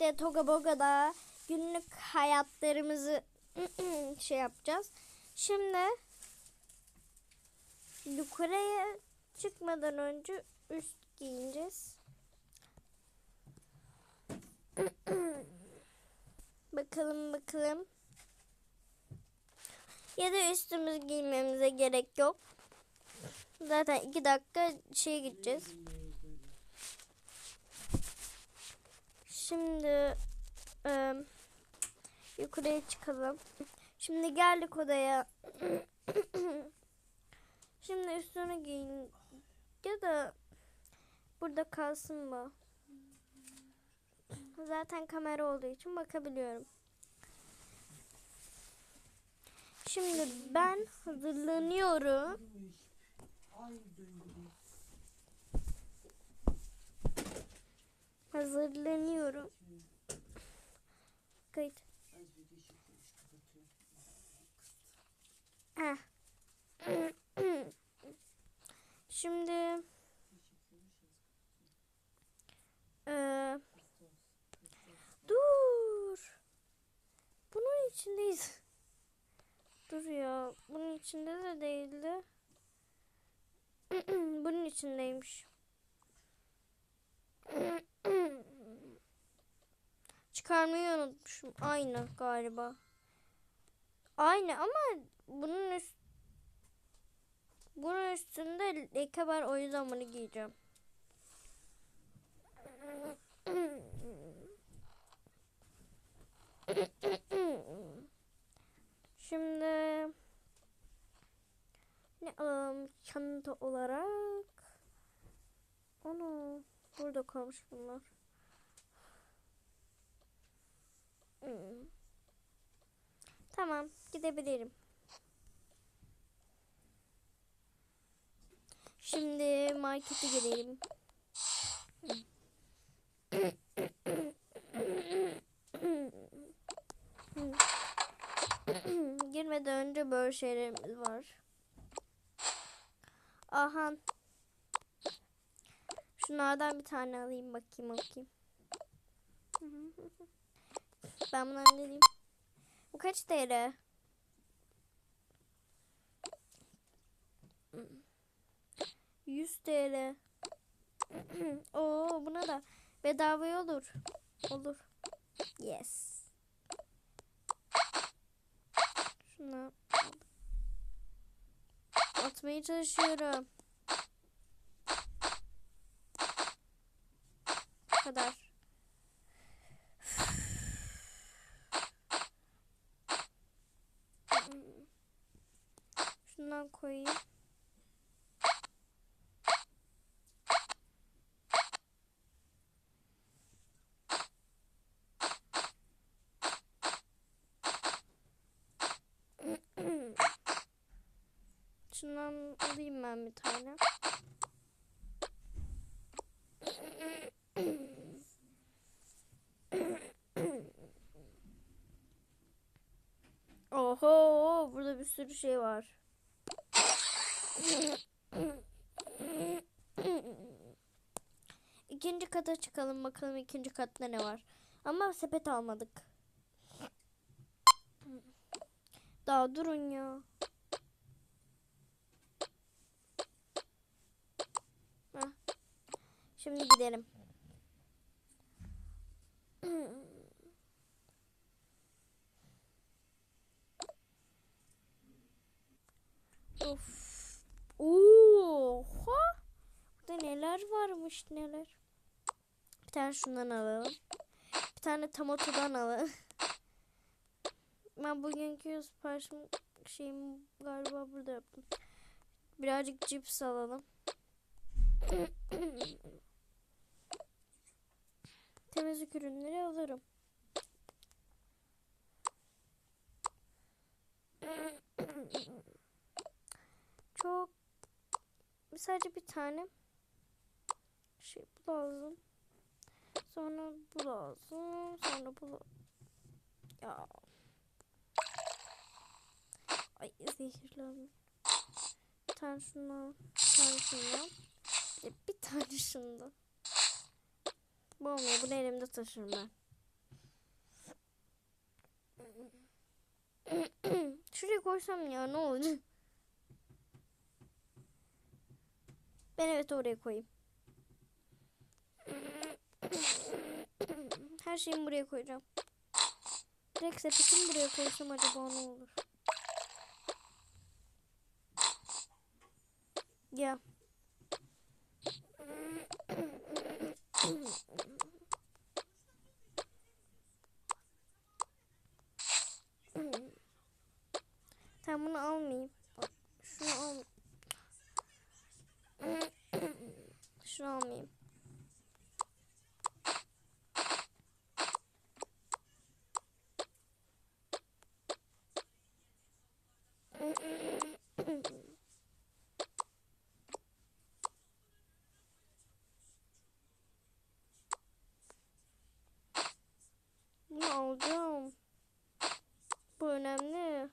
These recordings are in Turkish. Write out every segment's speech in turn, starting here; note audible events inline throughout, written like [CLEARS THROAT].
birlikte Toga Boga'da günlük hayatlarımızı [CLEARS THROAT] şey yapacağız. Şimdi yukarıya çıkmadan önce üst giyineceğiz. [CLEARS THROAT] bakalım bakalım. Ya da üstümüz giymemize gerek yok. Zaten iki dakika şeye gideceğiz. Şimdi e, yukarıya çıkalım. Şimdi geldik odaya. [CLEARS THROAT] Şimdi üstünü giyin. Ya da burada kalsın bu. Zaten kamera olduğu için bakabiliyorum. Şimdi ben hazırlanıyorum. Hazırlanıyorum. Kayıt. Heh. [CLEARS THROAT] Şimdi eee, dur. Bunun içindeyiz. Dur ya. Bunun içinde de değildi. [CLEARS THROAT] Bunun içindeymiş. [CLEARS THROAT] Unutmuşum. Aynı galiba. Aynı ama bunun üst bunun üstünde leke var o yüzden bunu giyeceğim. Şimdi ne alalım çanta olarak? Onu burada kalmış bunlar. Hmm. Tamam gidebilirim. Şimdi markete gidelim. Girmeden önce böyle şeylerimiz var. Aha. Şunlardan bir tane alayım bakayım bakayım. Ben bunu halledeyim. Bu kaç TL? Yüz TL. [CLEARS THROAT] Oo buna da bedava olur. Olur. Yes. Şunu atmaya çalışıyorum. Bu kadar. Şundan koyayım. [CLEARS THROAT] Şundan alayım ben bir tane. [CLEARS THROAT] Oho burada bir sürü şey var. İkinci kata çıkalım bakalım ikinci katta ne var. Ama sepet almadık. Daha durun ya. Şimdi gidelim. of. Oha. Burada neler varmış neler. Bir tane şundan alalım. Bir tane tomatodan alalım. [LAUGHS] Ben bugünkü siparişim şeyim galiba burada yaptım. Birazcık cips alalım. [COUGHS] Temizlik ürünleri alırım. [COUGHS] Çok sadece bir tane şey bu lazım. Sonra bu lazım. Sonra bu Ya. Ay zehirlendim. Bir tane şundan. Bir tane şundan. Bir, e, bir tane şundan. Bu olmuyor. Bunu elimde taşırım ben. [CLEARS THROAT] Şuraya koysam ya ne olur. Ben evet oraya koyayım. Her şeyimi buraya koyacağım. Direkt sepetimi buraya koysam acaba ne olur? Ya. Tamam bunu almayayım. Şunu al. Şunu almayayım. Bunu alacağım. Bu önemli.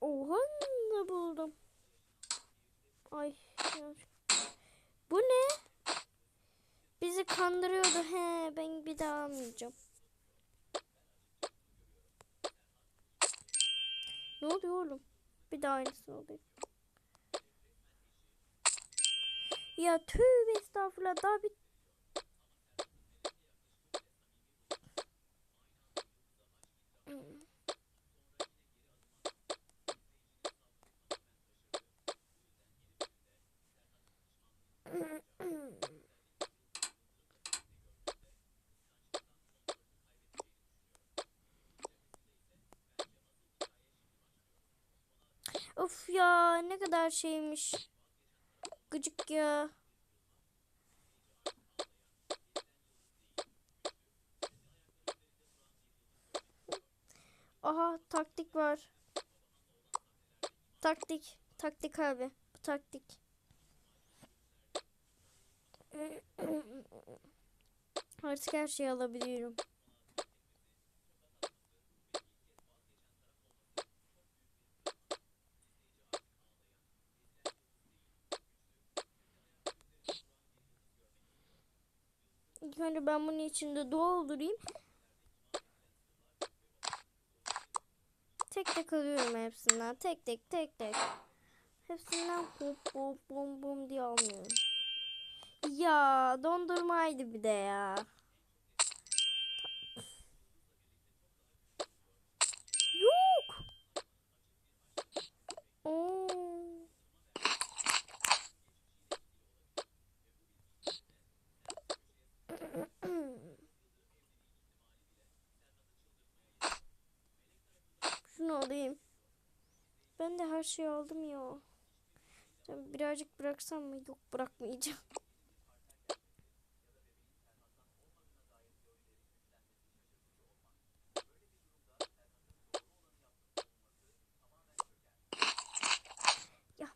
Oha ne buldum. Ay. Bu ne? Bizi kandırıyordu. He ben bir daha almayacağım. Ne oluyor oğlum? Bir daha aynısı oluyor. Ya tövbe estağfurullah daha bir Of ya ne kadar şeymiş. Gıcık ya. Aha taktik var. Taktik. Taktik abi. Bu taktik. Artık her şeyi alabiliyorum. İlk önce ben bunun içinde doldurayım. Tek tek alıyorum hepsinden. Tek tek tek tek. Hepsinden hop hop bum bum diye almıyorum. Ya dondurmaydı bir de ya. Yok. Oo. Şunu alayım. Ben de her şeyi aldım ya. Birazcık bıraksam mı? Yok bırakmayacağım. Ya.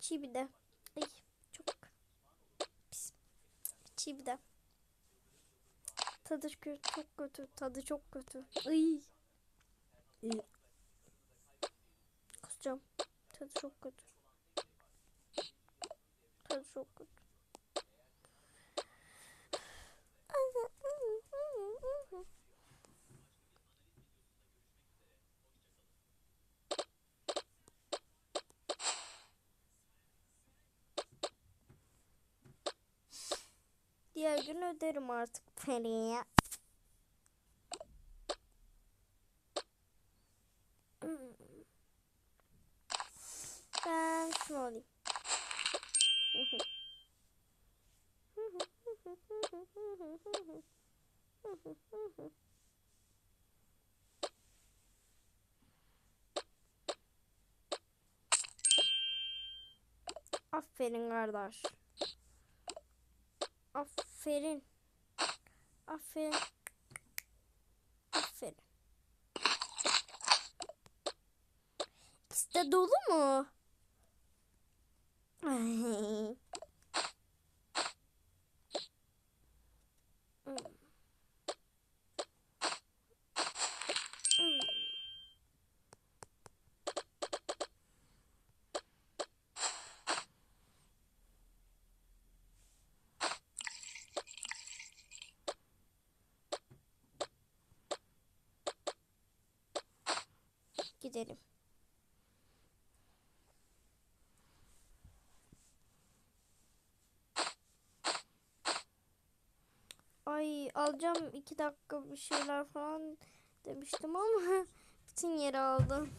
Çiğ bir de. Ay çok pis. Çiğ bir de. Tadı çok kötü. Tadı çok kötü. Ay. Kusacağım. Tadı çok kötü. Tadı çok kötü. Diğer gün öderim artık Peri'ye. Ben şunu alayım. Aferin kardeş. Aferin. Aferin. Aferin. İkisi dolu mu? gidelim. Ay alacağım iki dakika bir şeyler falan demiştim ama [LAUGHS] bütün yeri aldım.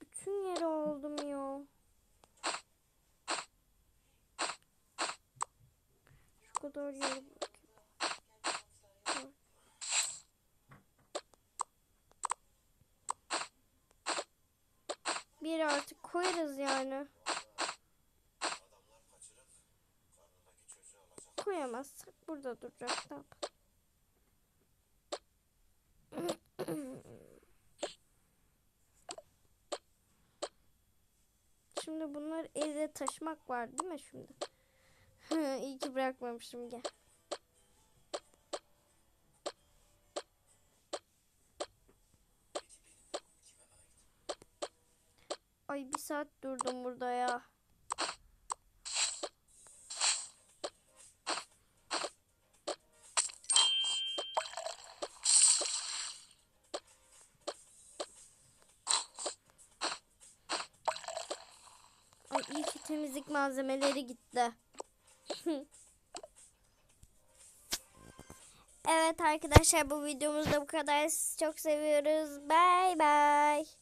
Bütün yeri aldım ya. Şu kadar yer bırakayım. Bir artık koyarız yani. Koyamazsak burada duracak. Ne? Şimdi bunları evde taşımak var değil mi şimdi? [LAUGHS] İyi ki bırakmamışım gel. Saat durdum burada ya. Ay iyi ki temizlik malzemeleri gitti. [LAUGHS] evet arkadaşlar bu videomuzda bu kadar. Sizi çok seviyoruz. Bay bay.